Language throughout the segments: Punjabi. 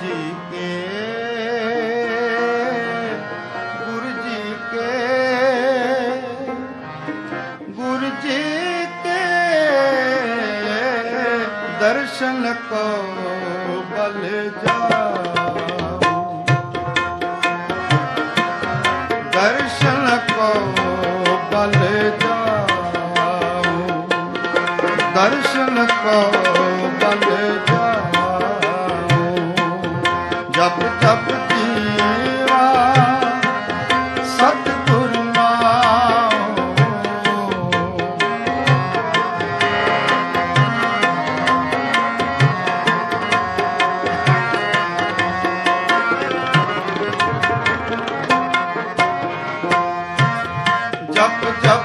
ਜੀ ਕੇ ਗੁਰੂ ਜੀ ਕੇ ਗੁਰੂ ਜੀ ਕੇ, ਦਰਸ਼ਨ ਕੋ ਬਲ ਜਾ ਦਰਸ਼ਨ ਕੋ ਬਲ ਜਾਓ। ਦਰਸ਼ਨ ਕੋ ਜਪ ਜਪ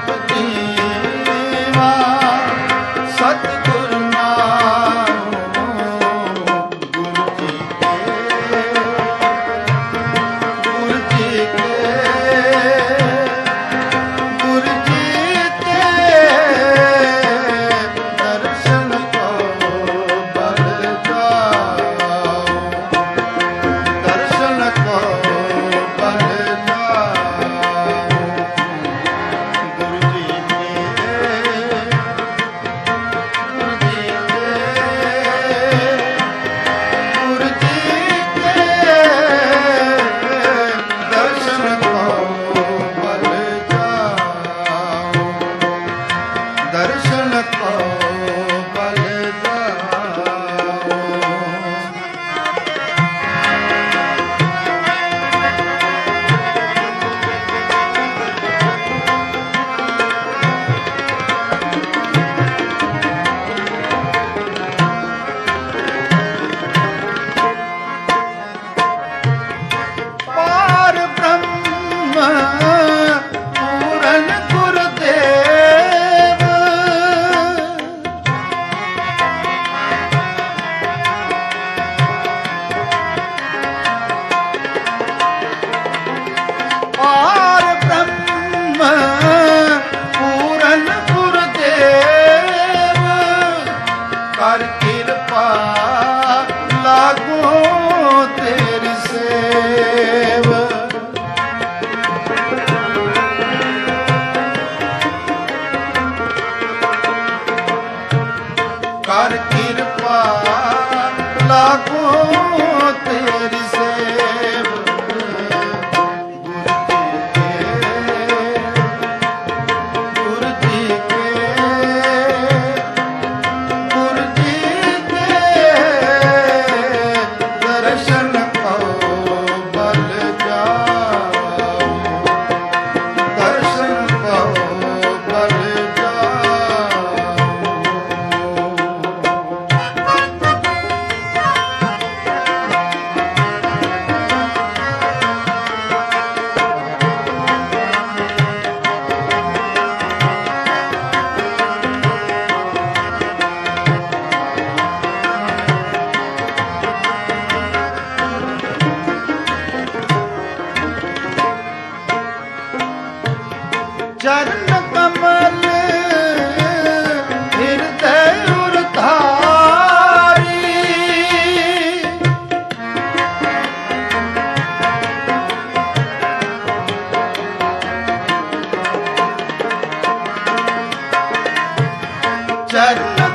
ਪਾਰ ਬ੍ਰਹਮ ਪੂਰਨ ਗੁਰਦੇਵ ਕਰ ਕਿਰਪਾ Bye.